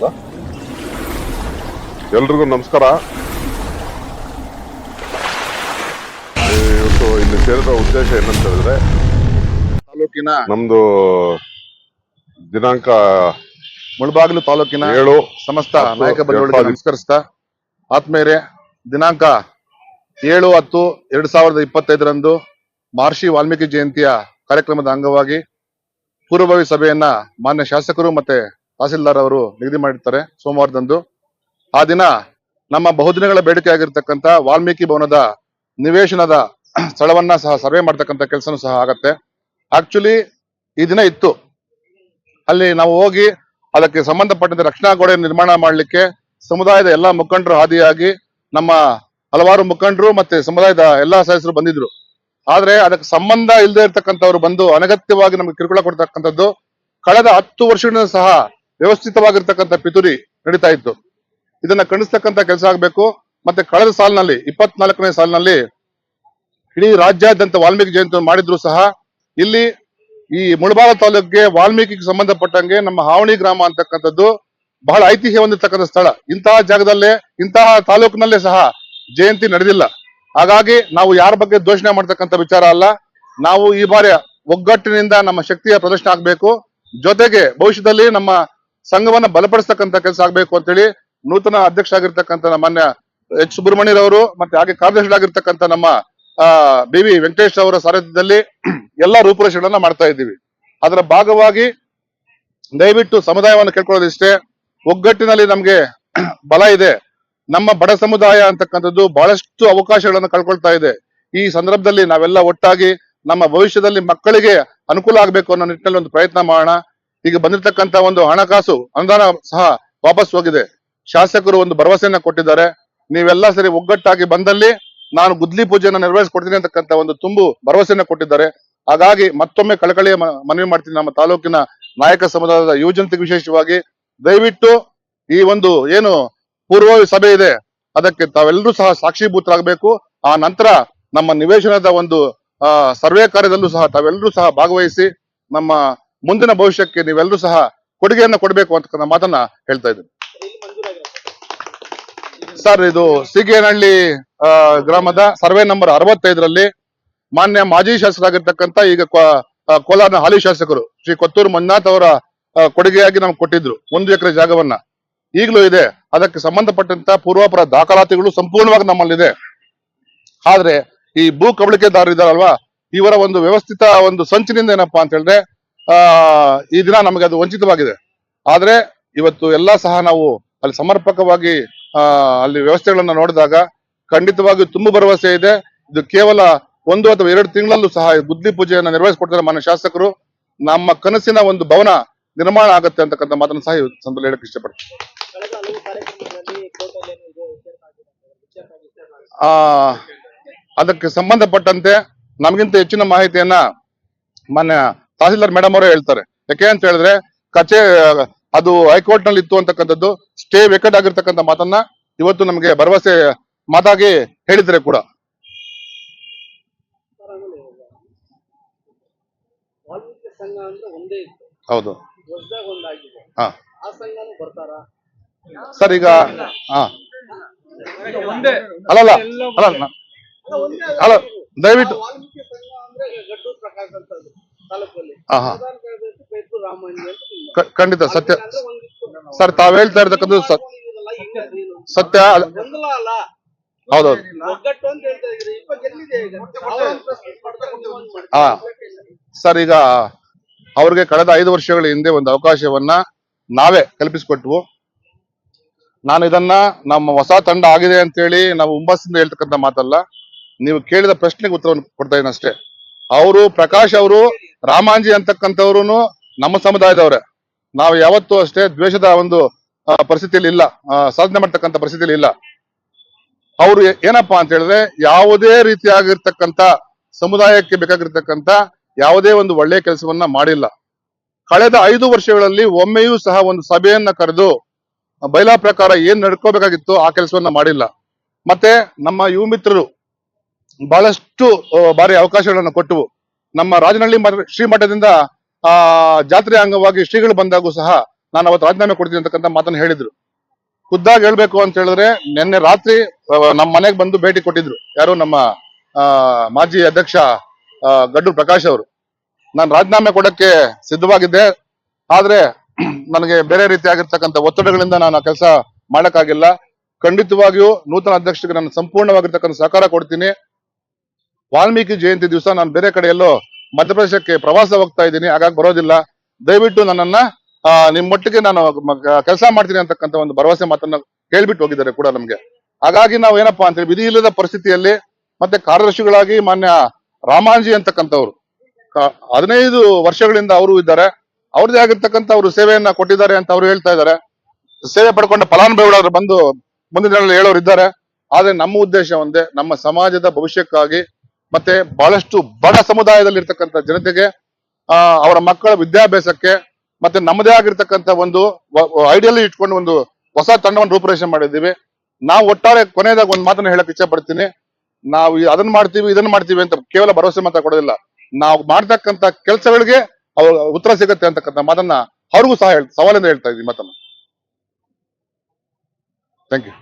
ಸಂಘ ಎಲ್ರಿಗೂ ನಮಸ್ಕಾರ. ಇವತ್ತು ಇಲ್ಲಿ ಸೇರಿದ ಉದ್ದೇಶ ಏನಂತ ಹೇಳಿದ್ರೆ ತಾಲೂಕಿನ ನಮ್ದು ದಿನಾಂಕ ಮುಳಬಾಗಿಲು ತಾಲೂಕಿನ ಏಳು. ಸಮಸ್ತ ನಾಯಕ ಎರಡು ನಮಸ್ಕರಿಸ್ತಾ ಆತ್ಮೇರೆ ದಿನಾಂಕ ಏಳು ಹತ್ತು ಎರಡು ಸಾವಿರದ ಇಪ್ಪತ್ತೈದರಂದು ಮಹರ್ಷಿ ವಾಲ್ಮೀಕಿ ಜಯಂತಿಯ ಕಾರ್ಯಕ್ರಮದ ಅಂಗವಾಗಿ ಪೂರ್ವಭಾವಿ ಸಭೆಯನ್ನ ಮಾನ್ಯ ಶಾಸಕರು ಮತ್ತೆ ತಹಸೀಲ್ದಾರ್ ಅವರು ನಿಗದಿ ಮಾಡಿರ್ತಾರೆ ಸೋಮವಾರದಂದು. ಆ ದಿನ ನಮ್ಮ ಬಹುದಿನಗಳ ಬೇಡಿಕೆ ಆಗಿರ್ತಕ್ಕಂಥ ವಾಲ್ಮೀಕಿ ಭವನದ ನಿವೇಶನದ ಸ್ಥಳವನ್ನ ಸಹ ಸರ್ವೆ ಮಾಡ್ತಕ್ಕಂತ ಕೆಲಸನೂ ಸಹ ಆಗತ್ತೆ. ಆಕ್ಚುಲಿ ಈ ದಿನ ಇತ್ತು. ಅಲ್ಲಿ ನಾವು ಹೋಗಿ ಅದಕ್ಕೆ ಸಂಬಂಧಪಟ್ಟಂತೆ ರಕ್ಷಣಾ ಗೋಡೆ ನಿರ್ಮಾಣ ಮಾಡಲಿಕ್ಕೆ ಸಮುದಾಯದ ಎಲ್ಲಾ ಮುಖಂಡರು ಹಾದಿಯಾಗಿ ನಮ್ಮ ಹಲವಾರು ಮುಖಂಡರು ಮತ್ತೆ ಸಮುದಾಯದ ಎಲ್ಲಾ ಸದಸ್ಯರು ಬಂದಿದ್ರು. ಆದ್ರೆ ಅದಕ್ಕೆ ಸಂಬಂಧ ಇಲ್ಲದೆ ಇರ್ತಕ್ಕಂಥವ್ರು ಬಂದು ಅನಗತ್ಯವಾಗಿ ನಮಗೆ ಕಿರುಕುಳ ಕೊಡ್ತಕ್ಕಂಥದ್ದು ಕಳೆದ ಹತ್ತು ವರ್ಷಗಳಿಂದ ಸಹ ವ್ಯವಸ್ಥಿತವಾಗಿರ್ತಕ್ಕಂಥ ಪಿತೂರಿ ನಡೀತಾ ಇತ್ತು. ಇದನ್ನ ಖಂಡಿಸ್ತಕ್ಕಂಥ ಕೆಲಸ ಆಗಬೇಕು. ಮತ್ತೆ ಕಳೆದ ಸಾಲಿನಲ್ಲಿ, ಇಪ್ಪತ್ನಾಲ್ಕನೇ ಸಾಲಿನಲ್ಲಿ ಇಡೀ ರಾಜ್ಯಾದ್ಯಂತ ವಾಲ್ಮೀಕಿ ಜಯಂತಿ ಮಾಡಿದ್ರು ಸಹ ಇಲ್ಲಿ ಈ ಮುಳಬಾಗ ತಾಲೂಕಿಗೆ ವಾಲ್ಮೀಕಿಗೆ ಸಂಬಂಧಪಟ್ಟಂಗೆ ನಮ್ಮ ಹಾವಣಿ ಗ್ರಾಮ ಅಂತಕ್ಕಂಥದ್ದು ಬಹಳ ಐತಿಹ್ಯ ಹೊಂದಿರತಕ್ಕಂಥ ಸ್ಥಳ. ಇಂತಹ ಜಾಗದಲ್ಲೇ, ಇಂತಹ ತಾಲೂಕಿನಲ್ಲೇ ಸಹ ಜಯಂತಿ ನಡೆದಿಲ್ಲ. ಹಾಗಾಗಿ ನಾವು ಯಾರ ಬಗ್ಗೆ ದೋಷಣೆ ಮಾಡ್ತಕ್ಕಂಥ ವಿಚಾರ ಅಲ್ಲ. ನಾವು ಈ ಬಾರಿ ಒಗ್ಗಟ್ಟಿನಿಂದ ನಮ್ಮ ಶಕ್ತಿಯ ಪ್ರದರ್ಶನ ಆಗ್ಬೇಕು. ಜೊತೆಗೆ ಭವಿಷ್ಯದಲ್ಲಿ ನಮ್ಮ ಸಂಘವನ್ನ ಬಲಪಡಿಸ್ತಕ್ಕಂತ ಕೆಲಸ ಆಗ್ಬೇಕು ಅಂತೇಳಿ ನೂತನ ಅಧ್ಯಕ್ಷ ಆಗಿರ್ತಕ್ಕಂಥ ನಮ್ಮ ಮಾನ್ಯ ಎಚ್ ಸುಬ್ರಹ್ಮಣ್ಯರವರು ಮತ್ತೆ ಹಾಗೆ ಕಾರ್ಯದರ್ಶಿಯಾಗಿರ್ತಕ್ಕಂಥ ನಮ್ಮ ಬಿ ವಿ ವೆಂಕಟೇಶ್ ಅವರ ಸಾರಥ್ಯದಲ್ಲಿ ಎಲ್ಲಾ ರೂಪುರೇಷೆಗಳನ್ನ ಮಾಡ್ತಾ ಇದ್ದೀವಿ. ಅದರ ಭಾಗವಾಗಿ ದಯವಿಟ್ಟು ಸಮುದಾಯವನ್ನು ಕೇಳ್ಕೊಳ್ಳೋದಿಷ್ಟೇ, ಒಗ್ಗಟ್ಟಿನಲ್ಲಿ ನಮ್ಗೆ ಬಲ ಇದೆ. ನಮ್ಮ ಬಡ ಸಮುದಾಯ ಅಂತಕ್ಕಂಥದ್ದು ಬಹಳಷ್ಟು ಅವಕಾಶಗಳನ್ನು ಕಳ್ಕೊಳ್ತಾ ಇದೆ. ಈ ಸಂದರ್ಭದಲ್ಲಿ ನಾವೆಲ್ಲ ಒಟ್ಟಾಗಿ ನಮ್ಮ ಭವಿಷ್ಯದಲ್ಲಿ ಮಕ್ಕಳಿಗೆ ಅನುಕೂಲ ಆಗಬೇಕು ಅನ್ನೋ ನಿಟ್ಟಿನಲ್ಲಿ ಒಂದು ಪ್ರಯತ್ನ ಮಾಡೋಣ. ಈಗ ಬಂದಿರತಕ್ಕಂತ ಒಂದು ಹಣಕಾಸು ಅನುದಾನ ಸಹ ವಾಪಸ್ ಹೋಗಿದೆ. ಶಾಸಕರು ಒಂದು ಭರವಸೆಯನ್ನ ಕೊಟ್ಟಿದ್ದಾರೆ. ನೀವೆಲ್ಲ ಸರಿ ಒಗ್ಗಟ್ಟಾಗಿ ಬಂದಲ್ಲಿ ನಾನು ಗುದ್ಲಿ ಪೂಜೆಯನ್ನು ನೆರವೇರಿಸಿಕೊಡ್ತೀನಿ ಅಂತಕ್ಕಂಥ ಒಂದು ತುಂಬು ಭರವಸೆಯನ್ನ ಕೊಟ್ಟಿದ್ದಾರೆ. ಹಾಗಾಗಿ ಮತ್ತೊಮ್ಮೆ ಕಳಕಳಿಯ ಮನವಿ ಮಾಡ್ತೀನಿ ನಮ್ಮ ತಾಲೂಕಿನ ನಾಯಕ ಸಮುದಾಯದ ಯುವಜನತೆಗೆ ವಿಶೇಷವಾಗಿ. ದಯವಿಟ್ಟು ಈ ಒಂದು ಏನು ಪೂರ್ವ ಸಭೆ ಇದೆ, ಅದಕ್ಕೆ ತಾವೆಲ್ಲರೂ ಸಹ ಸಾಕ್ಷೀಭೂತರಾಗಬೇಕು. ಆ ನಂತರ ನಮ್ಮ ನಿವೇಶನದ ಒಂದು ಸರ್ವೆ ಕಾರ್ಯದಲ್ಲೂ ಸಹ ತಾವೆಲ್ಲರೂ ಸಹ ಭಾಗವಹಿಸಿ ನಮ್ಮ ಮುಂದಿನ ಭವಿಷ್ಯಕ್ಕೆ ನೀವೆಲ್ಲರೂ ಸಹ ಕೊಡುಗೆಯನ್ನ ಕೊಡಬೇಕು ಅಂತ ಮಾತನ್ನ ಹೇಳ್ತಾ ಇದ್ದೀನಿ. ಸರ್ ಇದು ಸಿಗೇನಹಳ್ಳಿ ಗ್ರಾಮದ ಸರ್ವೆ ನಂಬರ್ ಅರವತ್ತೈದರಲ್ಲಿ ಮಾನ್ಯ ಮಾಜಿ ಶಾಸಕರಾಗಿರ್ತಕ್ಕಂಥ ಈಗ ಕೋ- ಆ, ಹಾಲಿ ಶಾಸಕರು ಶ್ರೀ ಕೊತ್ತೂರು ಮಂಜುನಾಥ್ ಅವರ ಕೊಡುಗೆಯಾಗಿ ನಮ್ಗೆ ಕೊಟ್ಟಿದ್ರು ಒಂದು ಎಕರೆ ಜಾಗವನ್ನ. ಈಗಲೂ ಇದೆ. ಅದಕ್ಕೆ ಸಂಬಂಧಪಟ್ಟಂತ ಪೂರ್ವಾಪರ ದಾಖಲಾತಿಗಳು ಸಂಪೂರ್ಣವಾಗಿ ನಮ್ಮಲ್ಲಿದೆ. ಆದ್ರೆ ಈ ಭೂ ಕಬಳಿಕೆದಾರರು ಇದಾರಲ್ವಾ ಇವರ ಒಂದು ವ್ಯವಸ್ಥಿತ ಒಂದು ಸಂಚಿನಿಂದ ಏನಪ್ಪಾ ಅಂತ ಹೇಳಿದ್ರೆ ಈ ದಿನ ನಮಗೆ ಅದು ವಂಚಿತವಾಗಿದೆ. ಆದ್ರೆ ಇವತ್ತು ಎಲ್ಲಾ ಸಹ ನಾವು ಅಲ್ಲಿ ಸಮರ್ಪಕವಾಗಿ, ಆ, ಅಲ್ಲಿ ವ್ಯವಸ್ಥೆಗಳನ್ನ ನೋಡಿದಾಗ ಖಂಡಿತವಾಗಿ ತುಂಬ ಭರವಸೆ ಇದೆ. ಇದು ಕೇವಲ ಒಂದು ಅಥವಾ ಎರಡು ತಿಂಗಳಲ್ಲೂ ಸಹ ಬುದ್ಧಿ ಪೂಜೆಯನ್ನ ನಿರ್ವಹಿಸಿಕೊಡ್ತಾರೆ ಮಾನ್ಯ ಶಾಸಕರು. ನಮ್ಮ ಕನಸಿನ ಒಂದು ಭವನ ನಿರ್ಮಾಣ ಆಗುತ್ತೆ ಅಂತಕ್ಕಂಥ ಮಾತನ್ನು ಸಹ ಸಂದರ್ಭ ಹೇಳಕ್ ಇಷ್ಟಪಡ್ತೀನಿ. ಆ, ಅದಕ್ಕೆ ಸಂಬಂಧಪಟ್ಟಂತೆ ನಮಗಿಂತ ಹೆಚ್ಚಿನ ಮಾಹಿತಿಯನ್ನ ಮಾನ್ಯ ತಹಸೀಲ್ದಾರ್ ಮೇಡಮ್ ಅವರೇ ಹೇಳ್ತಾರೆ. ಯಾಕೆ ಅಂತ ಹೇಳಿದ್ರೆ ಕಚೇ ಅದು ಹೈಕೋರ್ಟ್ನಲ್ಲಿ ಇತ್ತು ಅಂತಕ್ಕಂಥದ್ದು ಸ್ಟೇ ವೆಕೆಟ್ ಆಗಿರ್ತಕ್ಕಂಥ ಮಾತನ್ನ ಇವತ್ತು ನಮಗೆ ಭರವಸೆ ಮಾತಾಗಿ ಹೇಳಿದ್ರೆ ಕೂಡ. ಹೌದು. ಸರ್ ಈಗ ಹಾ. ಅಲ್ಲಲ್ಲ ಅಲ್ಲ ಅಲ್ಲ ದಯವಿಟ್ಟು ವಾಲ್ಮೀಕಿ ಸಂಘ ಅಂದ್ರೆ ಗಡ್ಡು ಪ್ರಕಾಶ್ ಅಂತ ಅದು ತಾಲೂಕಲ್ಲಿ ಹಾ ಹಾ ಪ್ರಧಾನ ಕಾರ್ಯದರ್ಶಿ ಪೈಪು ರಾಮಾಯಣ ಅಂತ ನಿಮ್ಮ. ಕ- ಖಂಡಿತ, ಸತ್ಯ ಸರ್, ತಾವ್ ಹೇಳ್ತಾ ಇರ್ತಕ್ಕಂಥದ್ದು? ಸತ್ಯ ಹೌದೌದು. ಹಾ ಸರ್, ಈಗ ಅವ್ರಿಗೆ ಕಳೆದ ಐದು ವರ್ಷಗಳ ಹಿಂದೆ ಒಂದು ಅವಕಾಶವನ್ನ ನಾವೇ ಕಲ್ಪಿಸಿಕೊಟ್ವು ನಾನು ಇದನ್ನ ನಮ್ಮ ಹೊಸ ತಂಡ ಆಗಿದೆ ಅಂತೇಳಿ ನಾವು ಹುಮ್ಮಸ್ಸಿಂದ ಹೇಳ್ತಕ್ಕಂಥ ಮಾತಲ್ಲ ನೀವು ಕೇಳಿದ ಪ್ರಶ್ನೆಗೆ ಉತ್ತರವನ್ನು ಕೊಡ್ತಾ ಇದ್ದೀನಿ ಅಷ್ಟೇ ಅವರು, ಪ್ರಕಾಶ್ ಅವರು, ರಾಮಾಂಜಿ ಅಂತಕ್ಕಂಥವ್ರು ನಮ್ಮ ಸಮುದಾಯದವರೇ. ನಾವು ಯಾವತ್ತೂ ಅಷ್ಟೇ ದ್ವೇಷದ ಒಂದು ಪರಿಸ್ಥಿತಿಯಲ್ಲಿ ಇಲ್ಲ. ಸಾಧನೆ ಮಾಡ್ತಕ್ಕಂಥ ಪರಿಸ್ಥಿತಿಯಲ್ಲಿ ಇಲ್ಲ. ಅವರು ಏನಪ್ಪಾ ಅಂತ ಹೇಳಿದ್ರೆ ಯಾವುದೇ ರೀತಿಯಾಗಿರ್ತಕ್ಕಂಥ ಸಮುದಾಯಕ್ಕೆ ಬೇಕಾಗಿರ್ತಕ್ಕಂಥ ಯಾವುದೇ ಒಂದು ಒಳ್ಳೆಯ ಕೆಲಸವನ್ನ ಮಾಡಿಲ್ಲ. ಕಳೆದ ಐದು ವರ್ಷಗಳಲ್ಲಿ ಒಮ್ಮೆಯೂ ಸಹ ಒಂದು ಸಭೆಯನ್ನ ಕರೆದು, ಬೈಲಾ ಪ್ರಕಾರ ಏನ್ ನಡ್ಕೋಬೇಕಾಗಿತ್ತು ಆ ಕೆಲಸವನ್ನ ಮಾಡಿಲ್ಲ. ಮತ್ತೆ ನಮ್ಮ ಯುವ ಮಿತ್ರರು ಬಹಳಷ್ಟು ಬಾರಿ ಅವಕಾಶಗಳನ್ನು ಕೊಟ್ಟವು. ನಮ್ಮ ರಾಜನಹಳ್ಳಿ ಮಠ- ಶ್ರೀಮಠದಿಂದ ಆ, ಜಾತ್ರೆ ಅಂಗವಾಗಿ ಶ್ರೀಗಳು ಬಂದಾಗೂ ಸಹ ನಾನು ಅವತ್ತು ರಾಜೀನಾಮೆ ಕೊಡ್ತೀನಿ ಅಂತಕ್ಕಂಥ ಮಾತನ್ನು ಹೇಳಿದ್ರು. ಖುದ್ದಾಗಿ ಹೇಳ್ಬೇಕು ಅಂತ ಹೇಳಿದ್ರೆ, ನಿನ್ನೆ ರಾತ್ರಿ ನಮ್ಮ ಮನೆಗೆ ಬಂದು ಭೇಟಿ ಕೊಟ್ಟಿದ್ರು. ಯಾರು? ನಮ್ಮ ಮಾಜಿ ಅಧ್ಯಕ್ಷ ಗಡ್ಡು ಪ್ರಕಾಶ್ ಅವರು. ನಾನು ರಾಜೀನಾಮೆ ಕೊಡಕ್ಕೆ ಸಿದ್ಧವಾಗಿದ್ದೆ. ಆದ್ರೆ, ನನಗೆ ಬೇರೆ ರೀತಿಯಾಗಿರ್ತಕ್ಕಂಥ ಒತ್ತಡಗಳಿಂದ ನಾನು ಆ ಕೆಲಸ ಮಾಡಕ್ಕಾಗಿಲ್ಲ. ಖಂಡಿತವಾಗಿಯೂ ನೂತನ ಅಧ್ಯಕ್ಷರಿಗೆ ನಾನು ಸಂಪೂರ್ಣವಾಗಿರ್ತಕ್ಕಂಥ ಸಹಕಾರ ಕೊಡ್ತೀನಿ. ವಾಲ್ಮೀಕಿ ಜಯಂತಿ ದಿವಸ ನಾನು ಬೇರೆ ಕಡೆ ಎಲ್ಲೋ ಮಧ್ಯಪ್ರದೇಶಕ್ಕೆ ಪ್ರವಾಸ ಹೋಗ್ತಾ ಇದ್ದೀನಿ, ಹಾಗಾಗಿ ಬರೋದಿಲ್ಲ. ದಯವಿಟ್ಟು ನನ್ನನ್ನ ನಿಮ್ಮೊಟ್ಟಿಗೆ ನಾನು ಕೆಲಸ ಮಾಡ್ತೀನಿ ಅಂತಕ್ಕಂಥ ಒಂದು ಭರವಸೆ ಮಾತನ್ನ ಕೇಳ್ಬಿಟ್ಟು ಹೋಗಿದ್ದಾರೆ ಕೂಡ ನಮ್ಗೆ. ಹಾಗಾಗಿ ನಾವು ಏನಪ್ಪಾ ಅಂತ ಹೇಳಿ ವಿಧಿ ಇಲ್ಲದ ಪರಿಸ್ಥಿತಿಯಲ್ಲಿ ಮತ್ತೆ ಕಾರ್ಯದರ್ಶಿಗಳಾಗಿ ಮಾನ್ಯ ರಾಮಾಂಜಿ ಅಂತಕ್ಕಂಥವ್ರು ಹದಿನೈದು ವರ್ಷಗಳಿಂದ ಅವರು ಇದ್ದಾರೆ. ಅವ್ರದೇ ಆಗಿರ್ತಕ್ಕಂಥ ಅವರು ಸೇವೆಯನ್ನ ಕೊಟ್ಟಿದ್ದಾರೆ ಅಂತ ಅವರು ಹೇಳ್ತಾ ಇದ್ದಾರೆ. ಸೇವೆ ಪಡ್ಕೊಂಡ ಫಲಾನುಭವಿಗಳು ಬಂದು ಮುಂದಿನ ಹೇಳೋರು ಇದ್ದಾರೆ ಆದ್ರೆ ನಮ್ಮ ಉದ್ದೇಶ ಒಂದೇ, ನಮ್ಮ ಸಮಾಜದ ಭವಿಷ್ಯಕ್ಕಾಗಿ ಮತ್ತೆ ಬಹಳಷ್ಟು ಬಡ ಸಮುದಾಯದಲ್ಲಿ ಇರ್ತಕ್ಕಂಥ ಜನತೆಗೆ ಅವರ ಮಕ್ಕಳ ವಿದ್ಯಾಭ್ಯಾಸಕ್ಕೆ, ಮತ್ತೆ ನಮ್ಮದೇ ಆಗಿರ್ತಕ್ಕಂಥ ಒಂದು ಐಡಿಯಲ್ ಇಟ್ಕೊಂಡು ಒಂದು ಹೊಸ ತಂಡವನ್ನು ರೂಪುರೇಷನ್ ಮಾಡಿದ್ದೀವಿ. ನಾವು ಒಟ್ಟಾರೆ ಕೊನೆಯದಾಗ ಒಂದು ಮಾತನ್ನ ಹೇಳಕ್ ಇಚ್ಛೆ ಪಡ್ತೀನಿ. ನಾವು ಅದನ್ನ ಮಾಡ್ತೀವಿ, ಇದನ್ನ ಮಾಡ್ತೀವಿ ಅಂತ ಕೇವಲ ಭರವಸೆ ಮಾತ್ರ ಕೊಡೋದಿಲ್ಲ. ನಾವು ಮಾಡ್ತಕ್ಕಂಥ ಕೆಲಸಗಳಿಗೆ ಅವ್ರ ಉತ್ತರ ಸಿಗುತ್ತೆ ಅಂತಕ್ಕಂಥ ಮಾತನ್ನ ಅವ್ರಿಗೂ ಸಹ ಹೇಳ್ತಾ ಸವಾಲಿಂದ ಹೇಳ್ತಾ ಇದ್ದೀನಿ ಮಾತನ್ನ. Thank you